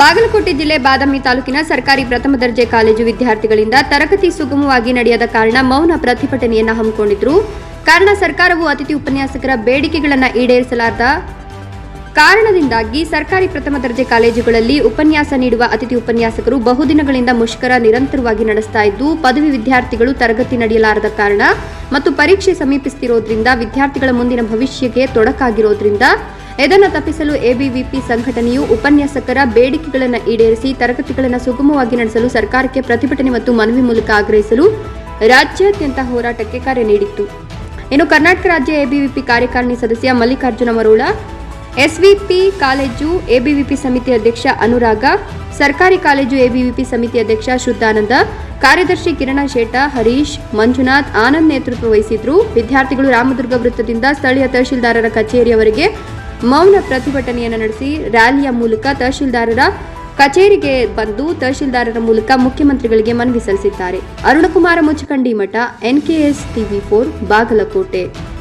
ಬಾಗಲಕೋಟೆ ಜಿಲ್ಲೆ ಬಾದಾಮಿ ತಾಲೂಕಿನ ಸರ್ಕಾರಿ ಪ್ರಥಮ ದರ್ಜೆ ಕಾಲೇಜು ವಿದ್ಯಾರ್ಥಿಗಳಿಂದ ತರಗತಿ ಸುಗಮವಾಗಿ ನಡೆಯದ ಕಾರಣ ಮೌನ ಪ್ರತಿಭಟನೆಯನ್ನು ಹಮ್ಮಿಕೊಂಡಿದ್ರು. ಕಾರಣ ಸರ್ಕಾರವು ಅತಿಥಿ ಉಪನ್ಯಾಸಕರ ಬೇಡಿಕೆಗಳನ್ನು ಈಡೇರಿಸಲಾರದ ಕಾರಣದಿಂದಾಗಿ ಸರ್ಕಾರಿ ಪ್ರಥಮ ದರ್ಜೆ ಕಾಲೇಜುಗಳಲ್ಲಿ ಉಪನ್ಯಾಸ ನೀಡುವ ಅತಿಥಿ ಉಪನ್ಯಾಸಕರು ಬಹುದಿನಗಳಿಂದ ಮುಷ್ಕರ ನಿರಂತರವಾಗಿ ನಡೆಸ್ತಾ ಇದ್ದು, ಪದವಿ ವಿದ್ಯಾರ್ಥಿಗಳು ತರಗತಿ ನಡೆಯಲಾರದ ಕಾರಣ ಮತ್ತು ಪರೀಕ್ಷೆ ಸಮೀಪಿಸುತ್ತಿರುವುದರಿಂದ ವಿದ್ಯಾರ್ಥಿಗಳ ಮುಂದಿನ ಭವಿಷ್ಯಕ್ಕೆ ತೊಡಕಾಗಿರೋದ್ರಿಂದ ಇದನ್ನು ತಪ್ಪಿಸಲು ಎಬಿವಿಪಿ ಸಂಘಟನೆಯು ಉಪನ್ಯಾಸಕರ ಬೇಡಿಕೆಗಳನ್ನು ಈಡೇರಿಸಿ ತರಗತಿಗಳನ್ನು ಸುಗಮವಾಗಿ ನಡೆಸಲು ಸರ್ಕಾರಕ್ಕೆ ಪ್ರತಿಭಟನೆ ಮತ್ತು ಮನವಿ ಮೂಲಕ ಆಗ್ರಹಿಸಲು ರಾಜ್ಯಾದ್ಯಂತ ಹೋರಾಟಕ್ಕೆ ಕರೆ ನೀಡಿತ್ತು. ಇನ್ನು ಕರ್ನಾಟಕ ರಾಜ್ಯ ಎಬಿವಿಪಿ ಕಾರ್ಯಕಾರಿಣಿ ಸದಸ್ಯ Mallikarjuna Marola, SVP college ABVP ಸಮಿತಿ ಅಧ್ಯಕ್ಷ ಅನುರಾಗ, ಸರ್ಕಾರಿ ಕಾಲೇಜು ಎಬಿವಿಪಿ ಸಮಿತಿ ಅಧ್ಯಕ್ಷ ಶುದ್ಧಾನಂದ, ಕಾರ್ಯದರ್ಶಿ ಕಿರಣ ಶೇಟ ಹರೀಶ್, ಮಂಜುನಾಥ್ ಆನಂದ್ ನೇತೃತ್ವ ವಹಿಸಿದ್ರು. ವಿದ್ಯಾರ್ಥಿಗಳು ರಾಮದುರ್ಗ ವೃತ್ತದಿಂದ ಸ್ಥಳೀಯ ತಹಶೀಲ್ದಾರರ ಕಚೇರಿಯವರೆಗೆ ಮೌನ ಪ್ರತಿಭಟನೆಯನ್ನು ನಡೆಸಿ ರ್ಯಾಲಿಯ ಮೂಲಕ ತಹಶೀಲ್ದಾರರ ಕಚೇರಿಗೆ ಬಂದು ತಹಶೀಲ್ದಾರರ ಮೂಲಕ ಮುಖ್ಯಮಂತ್ರಿಗಳಿಗೆ ಮನವಿ ಸಲ್ಲಿಸಿದ್ದಾರೆ. ಅರುಣಕುಮಾರ ಮುಚ್ಚಕಂಡಿ ಮಠ, ಎನ್ಕೆಎಸ್ ಟಿವಿ ಫೋರ್, ಬಾಗಲಕೋಟೆ.